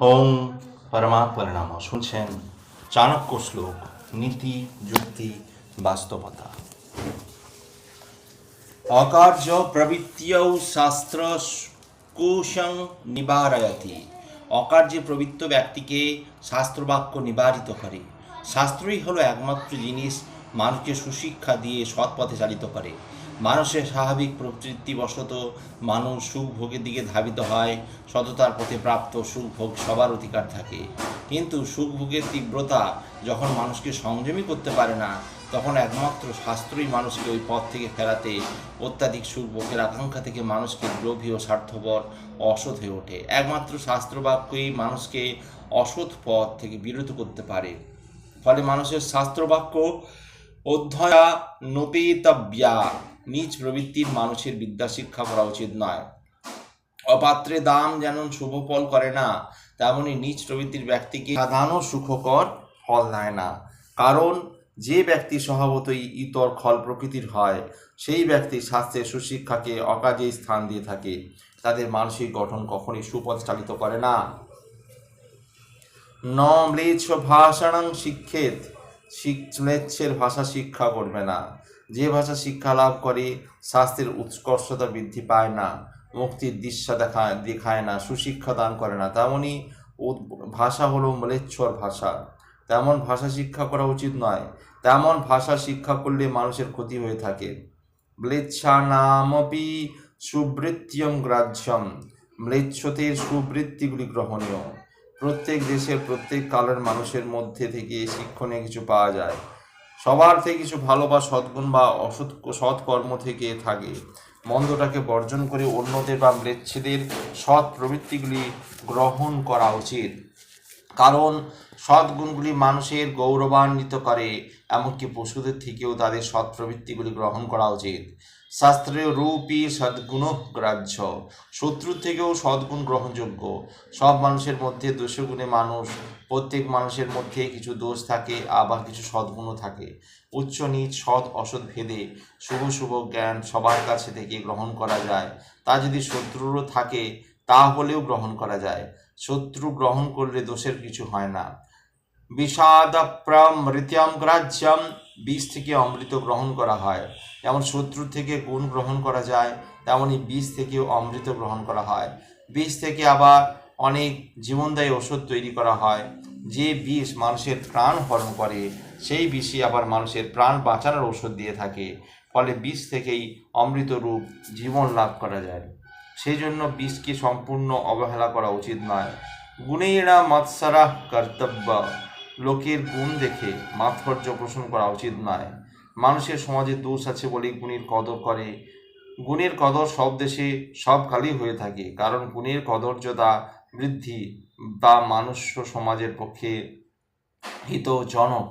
ওম পরমাত্মরিণাম শুনছেন চাণক্য শ্লোক নীতি যুক্তি বাস্তবতা অকার্য প্রবৃত্তিও শাস্ত্র কোশং নিবারয়তি অকার্যে প্রবৃত্ত ব্যক্তিকে শাস্ত্রবাক্য নিবারিত করে শাস্ত্রই হলো একমাত্র জিনিস মানুষকে সুশিক্ষা দিয়ে সৎপথে চালিত করে মানুষের স্বাভাবিক প্রবৃত্তিবশত মানুষ সুখ ভোগের দিকে ধাবিত হয়, সততার পথে প্রাপ্ত সুখ ভোগ সবার অধিকার থাকে। কিন্তু সুখ ভোগের তীব্রতা যখন মানুষকে সংযমী করতে পারে না, তখন একমাত্র শাস্ত্রই মানুষকে ওই পথ থেকে ফেরাতে, অত্যাধিক সুখ ভোগের আকাঙ্ক্ষা থেকে মানুষকে লোভী ও স্বার্থপর অসৎ হয়ে ওঠে। একমাত্র শাস্ত্রবাক্যই মানুষকে অসৎ পথ থেকে বিরত করতে পারে। ফলে মানুষের শাস্ত্রবাক্য, অধ্যয়া নোপেতব্যা নিজ প্রবৃত্তির মানুষের বিদ্যা শিক্ষা করা উচিত নয়। অপাত্রে দাম যেমন শুভ ফল করে না, তেমনি নিজ প্রবৃত্তির ব্যক্তিকে সাধারণ সুখকর ফল দেয় না। কারণ, যে ব্যক্তি স্বভাবতই ইতর খল প্রকৃতির হয়, সেই ব্যক্তি শাস্ত্রের সুশিক্ষাকে অকাজে স্থান দিয়ে থাকে। তাদের মানসিক গঠন কখনই সুপথ চালিত করে না। ন ম্লেচ্ছ ভাষাণং শিক্ষেত শিক- ম্লেচ্ছের ভাষা শিক্ষা করবে না। যে ভাষা শিক্ষা লাভ করে, শাস্ত্রের উৎকর্ষতা বৃদ্ধি পায় না, মুক্তির দিশা দেখা, দেখায় না, সুশিক্ষা দান করে না। তেমনই ভাষা হলো ম্লেচ্ছর ভাষা। তেমন ভাষা শিক্ষা করা উচিত নয়। তেমন ভাষা শিক্ষা করলে মানুষের ক্ষতি হয়ে থাকে। ম্লেচ্ছা নামপি সুবৃত্তিয়ম গ্রাহ্যম। ম্লেচ্ছতের সুবৃত্তিগুলি গ্রহণীয়। প্রত্যেক দেশের প্রত্যেক কালের মানুষের মধ্যে থেকে শিক্ষণীয় কিছু পাওয়া যায়। সবার থেকে কিছু ভালো বা সদ্গুণ বা অসৎ, সৎকর্ম থেকে থাকে। মন্দটাকে বর্জন করে অন্যদের বা ম্লেচ্ছেদের সৎ প্রবৃত্তিগুলি গ্রহণ করা উচিত। কারণ সৎগুণগুলি মানুষের গৌরবান্বিত করে, এমনকি পশুদের থেকেও তাদের সৎ প্রবৃত্তিগুলি গ্রহণ করা উচিত। শাস্ত্রীয় রূপী সদ্গুণ গ্রাহ্য শত্রুর থেকেও সদ্গুণ গ্রহণযোগ্য। সব মানুষের মধ্যে দোষগুণে মানুষ, প্রত্যেক মানুষের মধ্যে কিছু দোষ থাকে, আবার কিছু সদ্গুণও থাকে। উচ্চ নিচ, সৎ, অসৎ ভেদে শুভ শুভ জ্ঞান সবার কাছে থেকে গ্রহণ করা যায়। তা যদি শত্রুরও থাকে তা হলেও গ্রহণ করা যায়। শত্রু গ্রহণ করলে দোষের কিছু হয় না। বিষাদপ্রমৃত্যম গ্রাহ্যম বীজ থেকে অমৃত গ্রহণ করা হয়। যেমন শত্রু থেকে গুণ গ্রহণ করা যায় তেমনই বীজ থেকেও অমৃত গ্রহণ করা হয়। বীজ থেকে আবার অনেক জীবনদায়ী ওষুধ তৈরি করা হয়। যে বিষ মানুষের প্রাণ হরণ করে, সেই বিষই আবার মানুষের প্রাণ বাঁচানোর ওষুধ দিয়ে থাকে। ফলে বিষ থেকেই অমৃত রূপ জীবন লাভ করা যায়। সেই জন্য বিষকে সম্পূর্ণ অবহেলা করা উচিত নয়। গুণেরা মৎসরা কর্তব্য। লোকের গুণ দেখে মাৎসর্য পোষণ করা উচিত নয়। মানুষের সমাজে দোষ আছে বলেই গুণের কদর করে। গুণের কদর সব দেশে সব কালই হয়ে থাকে, কারণ গুণের কদর্যতা বৃদ্ধি বা মানুষ সমাজের পক্ষে হিতজনক।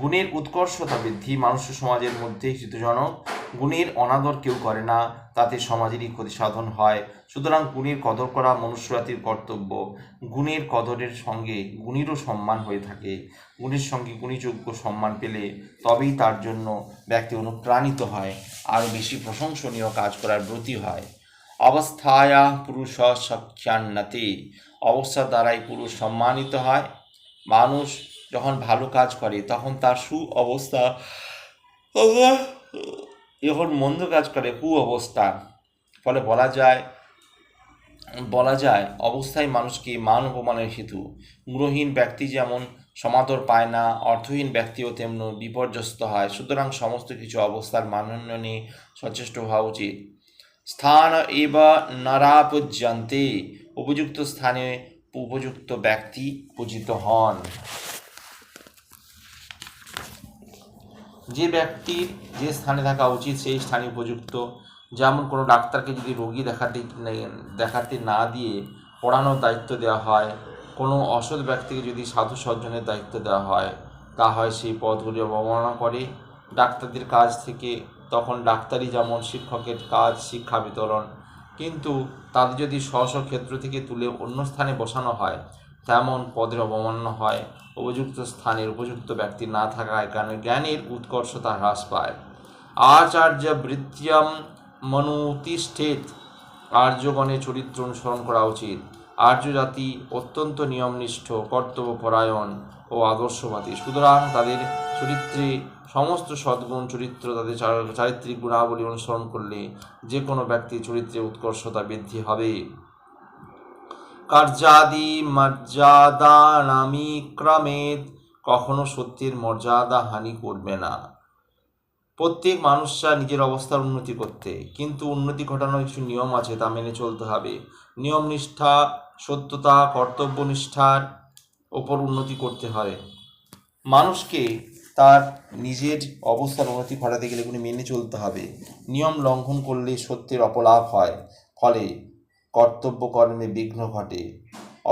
গুণের উৎকর্ষতা বৃদ্ধি মানুষ সমাজের মধ্যে হিতজনক। গুণের অনাদর কেউ করে না, তাতে সমাজেরই ক্ষতি সাধন হয়। সুতরাং গুণের কদর করা মনুষ্যজাতির কর্তব্য। গুণের কদরের সঙ্গে গুণেরও সম্মান হয়ে থাকে। গুণের সঙ্গে গুণীযোগ্য সম্মান পেলে তবেই তার জন্য ব্যক্তি অনুপ্রাণিত হয়, আরও বেশি প্রশংসনীয় কাজ করার ব্রতী হয়। অবস্থায়া পুরুষ সখ্যান্নতে অবস্থার দ্বারাই পুরুষ সম্মানিত হয়। মানুষ যখন ভালো কাজ করে, তখন তার সু অবস্থা যখন মন্দ কাজ করে কু অবস্থা। ফলে বলা যায় বলা যায়, অবস্থায় মানুষকে মান অপমানের হেতু? গুণহীন ব্যক্তি যেমন সমাদর পায় না, অর্থহীন ব্যক্তিও তেমন বিপর্যস্ত হয়। সুতরাং সমস্ত কিছু অবস্থার মানোন্নয়নে সচেষ্ট হওয়া উচিত। স্থান এব নারাপূজ্যন্তে উপযুক্ত স্থানে উপযুক্ত ব্যক্তি পূজিত হন। যে ব্যক্তির যে স্থানে থাকা উচিত সেই স্থানে উপযুক্ত। যেমন কোনো ডাক্তারকে যদি রোগী দেখাতে দেখাতে না দিয়ে পড়ানোর দায়িত্ব দেওয়া হয়, কোনো অসৎ ব্যক্তিকে যদি সাধু সজ্জনের দায়িত্ব দেওয়া হয়, তা হয় সেই পদগুলি অবমাননা করে। ডাক্তারদের কাজ থেকে তখন ডাক্তারই যেমন শিক্ষকের কাজ, শিক্ষা বিতরণ। কিন্তু তাদের যদি স্ব স্ব ক্ষেত্র থেকে তুলে অন্য স্থানে বসানো হয় তেমন পদের অবমাননা হয়। উপযুক্ত স্থানের উপযুক্ত ব্যক্তি না থাকায় কারণে জ্ঞানের উৎকর্ষতা হ্রাস পায়। আচার্য বৃত্তিয়াম মনুতিষ্ঠেত। আর্যগণের চরিত্র অনুসরণ করা উচিত। আর্য জাতি অত্যন্ত নিয়মনিষ্ঠ, কর্তব্যপরায়ণ ও আদর্শবাদী। সুতরাং তাদের চরিত্রে সমস্ত সদ্গুণ চরিত্র, তাদের চার- চারিত্রিক গুণাবলী অনুসরণ করলে যে কোনো ব্যক্তির চরিত্রে উৎকর্ষতা বৃদ্ধি হবে। কার্যাদি মর্যাদা নামি ক্রমেদ, কখনো সত্যের মর্যাদা হানি করবে না। প্রত্যেক মানুষ নিজের অবস্থার উন্নতি করতে, কিন্তু উন্নতি ঘটানোর কিছু নিয়ম আছে তা মেনে চলতে হবে। নিয়ম নিষ্ঠা সত্যতা কর্তব্য নিষ্ঠার ওপর উন্নতি করতে হয়। মানুষকে তার নিজের অবস্থার উন্নতি ঘটাতে গেলে এগুলি মেনে চলতে হবে। নিয়ম লঙ্ঘন করলে সত্যের অপলাভ হয়। ফলে কর্তব্য কর্মে বিঘ্ন ঘটে।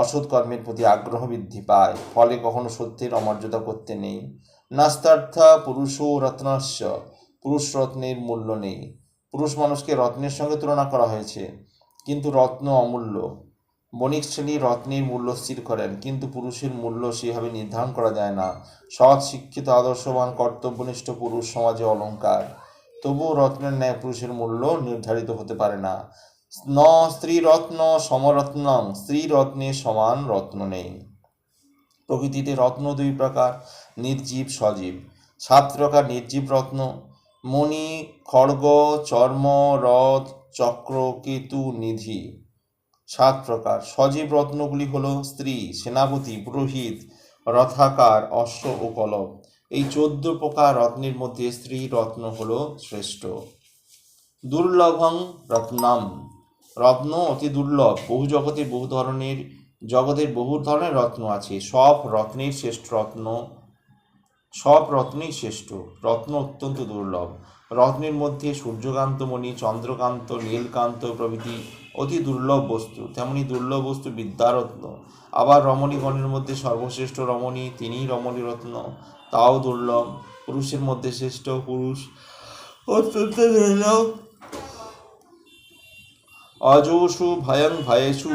অসৎ কর্মের প্রতি আগ্রহ বৃদ্ধি পায়, ফলে কখনো সত্যের অমর্যাদা করতে নেই। নাস্তার্থা পুরুষও রত্নস্য পুরুষ রত্নের মূল্য নেই। পুরুষ মানুষকে রত্নের সঙ্গে তুলনা করা হয়েছে, কিন্তু রত্ন অমূল্য। বণিক শ্রেণি রত্নের মূল্য স্থির করেন, কিন্তু পুরুষের মূল্য সেভাবে নির্ধারণ করা যায় না। সৎ, শিক্ষিত, আদর্শবান, কর্তব্যনিষ্ঠ পুরুষ সমাজে অলংকার। তবুও রত্নের ন্যায় পুরুষের মূল্য নির্ধারিত হতে পারে না। ন স্ত্রী রত্ন সমরত্নং স্ত্রী রত্নের সমান রত্ন নেই। প্রকৃতিতে রত্ন দুই প্রকার, নির্জীব, সজীব। সাত প্রকার নির্জীব রত্ন, মণি, খড়গ, চর্ম রথ চক্র, কেতু, নিধি। সাত প্রকার। সজীব রত্নগুলি হল স্ত্রী, সেনাপতি, পুরোহিত, রথাকার, অশ্ব ও কলব। এই চোদ্দ প্রকার রত্নের মধ্যে স্ত্রী রত্ন হল শ্রেষ্ঠ। দুর্লভং রত্নাম। রত্ন অতি দুর্লভ। বহু জগতে বহু ধরনের, জগতের বহু ধরনের রত্ন আছে। সব রত্নের শ্রেষ্ঠ রত্ন, সব রত্নই শ্রেষ্ঠ। রত্ন অত্যন্ত দুর্লভ। রত্নের মধ্যে সূর্যকান্ত মণি চন্দ্রকান্ত, নীলকান্ত প্রভৃতি অতি দুর্লভ বস্তু। তেমনি দুর্লভ বস্তু বিদ্যারত্ন। আবার রমণীগণের মধ্যে সর্বশ্রেষ্ঠ রমণী তিনিই রমণী রত্ন তাও দুর্লভ। পুরুষের মধ্যে শ্রেষ্ঠ, পুরুষ অত্যন্ত দুর্লভ। অজসু ভয়ং ভয়েসু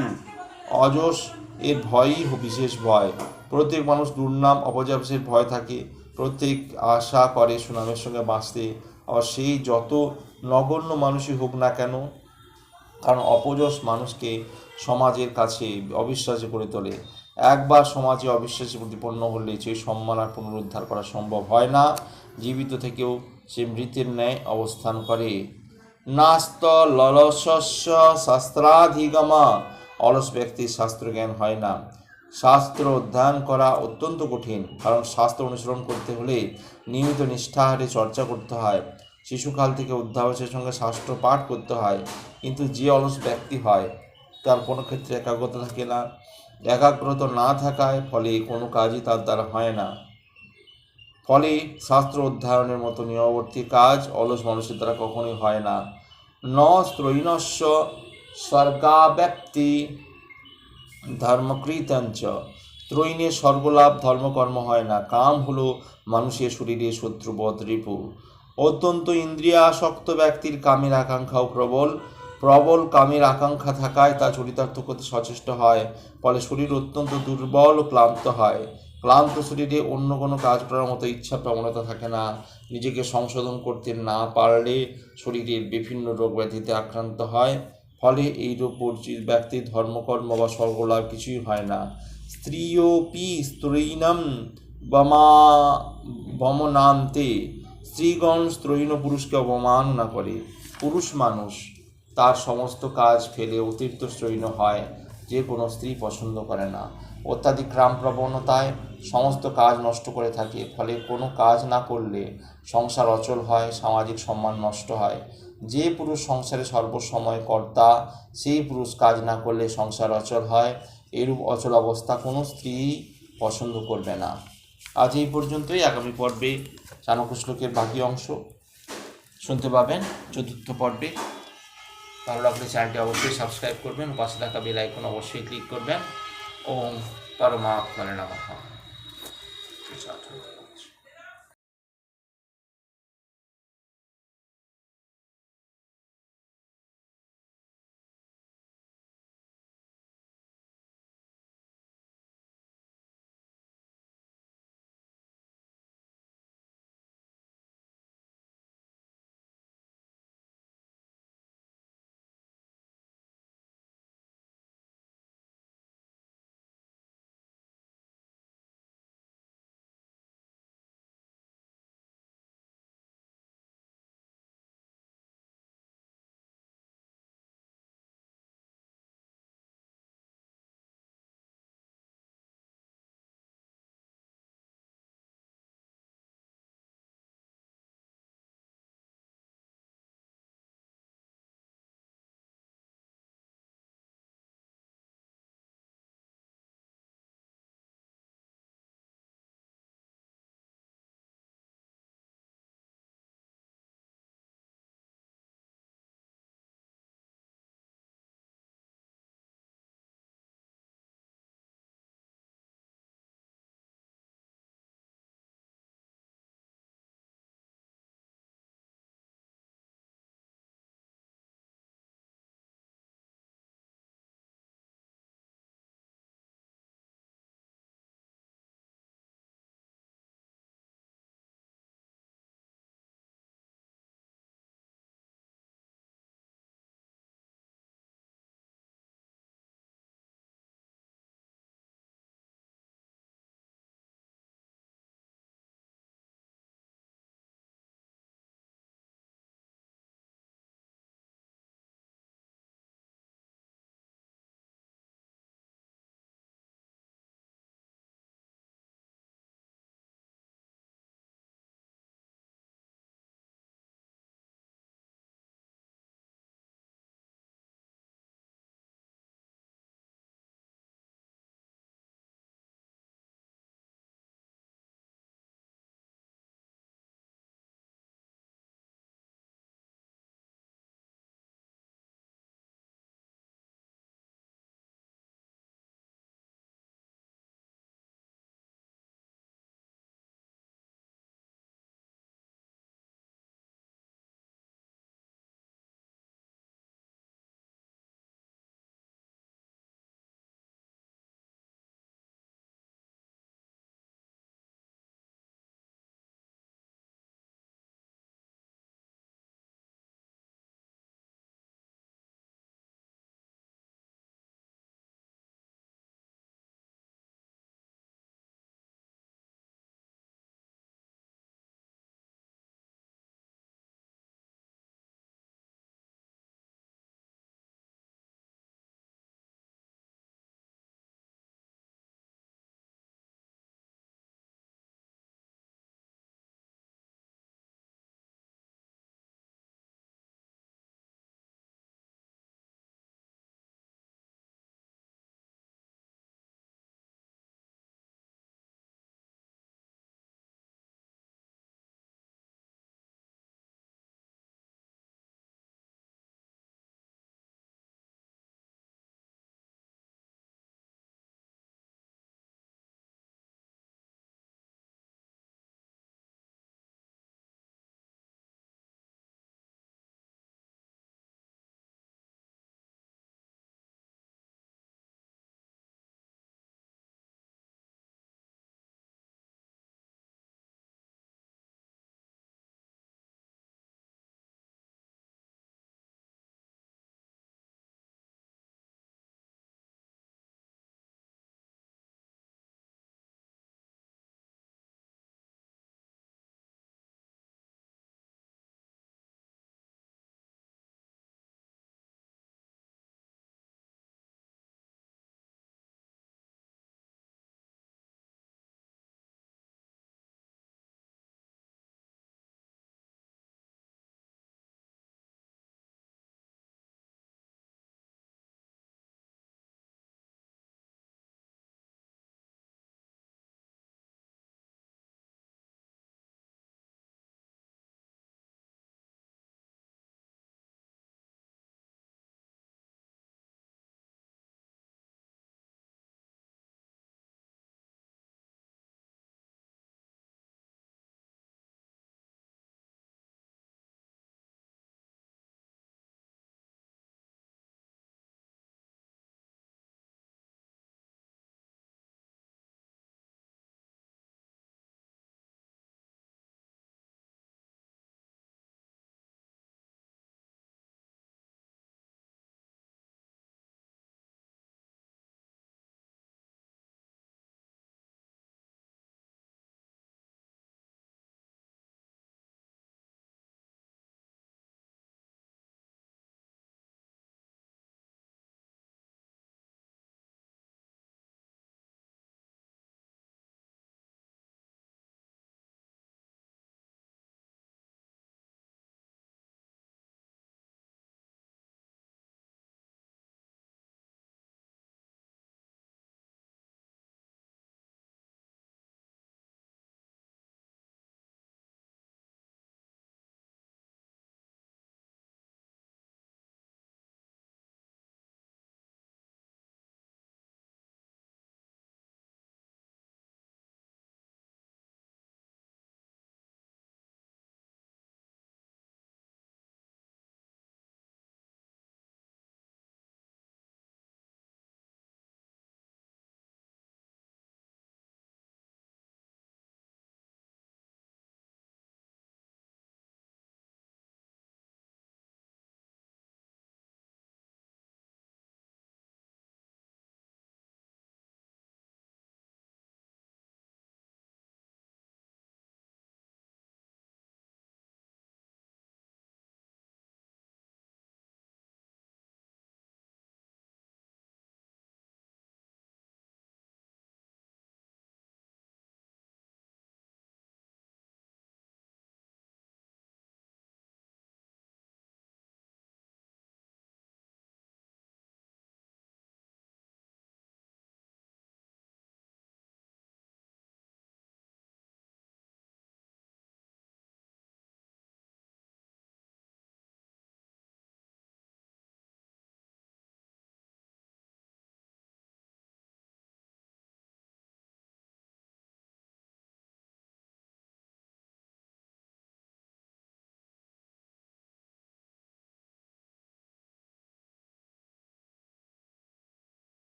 অজস এর ভয়ই বিশেষ ভয়। প্রত্যেক মানুষ দুর্নাম অপযাবেশের ভয় থাকে। প্রত্যেক আশা করে সুনামের সঙ্গে বাঁচতে। আর সেই যত নগণ্য মানুষই হোক না কেন, কারণ অপযশ মানুষকে সমাজের কাছে অবিশ্বাসী করে তোলে। একবার সমাজে অবিশ্বাসী প্রতিপন্ন হলে সেই সম্মান আর পুনরুদ্ধার করা সম্ভব হয় না। জীবিত থেকেও সে মৃতের ন্যায় অবস্থান করে। নাস্ত ললসস্য শাস্ত্রাধিগমা। অলস ব্যক্তির শাস্ত্র জ্ঞান হয় না। শাস্ত্র অধ্যয়ন করা অত্যন্ত কঠিন, কারণ শাস্ত্র অনুসরণ করতে হলে নিয়মিত নিষ্ঠাহারে চর্চা করতে হয়। শিশুকাল থেকে অধ্যাবসের সঙ্গে শাস্ত্র পাঠ করতে হয়, কিন্তু যে অলস ব্যক্তি হয়, তার কোনো ক্ষেত্রে একাগ্রতা থাকে না। একাগ্রতা না থাকায় ফলে কোনো কাজই তার দ্বারা হয় না। ফলে শাস্ত্র অধ্যয়নের মতো নিয়মবর্তী কাজ অলস মানুষের দ্বারা কখনোই হয় না। ন স্ত্রৈনস্য স্বর্গাব্যাপ্তি ধর্মকৃতঞ্চ। ত্রৈণে স্বর্গলাভ ধর্মকর্ম হয় না, কাম হলো মানুষের শরীরে শত্রুবধ রিপু। অত্যন্ত ইন্দ্রিয়াসক্ত ব্যক্তির কামের আকাঙ্ক্ষাও প্রবল। প্রবল কামের আকাঙ্ক্ষা থাকায় তা চরিতার্থ করতে সচেষ্ট হয়, ফলে শরীর অত্যন্ত দুর্বল ও ক্লান্ত হয়। ক্লান্ত শরীরে অন্য কোনো কাজ করার মতো ইচ্ছা প্রবণতা থাকে না। নিজেকে সংশোধন করতে না পারলে শরীরের বিভিন্ন রোগ ব্যাধিতে আক্রান্ত হয়। ফলে এই রোগ বর্জিত ব্যক্তির ধর্মকর্ম বা স্বর্গলাভ কিছুই হয় না। স্ত্রীয়োপি স্ত্রৈণম বমা বমনান্তে। স্ত্রীগণ স্ত্রৈণ পুরুষকে অবমাননা করে। পুরুষ মানুষ তার সমস্ত কাজ ফেলে অতিরিক্ত স্ত্রৈণ হয়, যে কোনো স্ত্রী পছন্দ করে না। অত্যাধিক গ্রাম প্রবণতায় সমস্ত কাজ নষ্ট করে থাকে, ফলে কোনো কাজ না করলে সংসার অচল হয়, সামাজিক সম্মান নষ্ট হয়। যে পুরুষ সংসারে সর্বসময় কর্তা, সেই পুরুষ কাজ না করলে সংসার অচল হয়। এরূপ অচল অবস্থা কোনো স্ত্রী পছন্দ করবে না। আজ এই পর্যন্তই। আগামী পর্বে চাণক্য শ্লোকের বাকি অংশ শুনতে পাবেন। চতুর্থ পর্বে। ভালো লাগলে চ্যানেলটি অবশ্যই সাবস্ক্রাইব করবেন। পাশে থাকা বেল আইকন অবশ্যই ক্লিক করবেন। ওম পরমাত্মনে নমঃ Çarpı.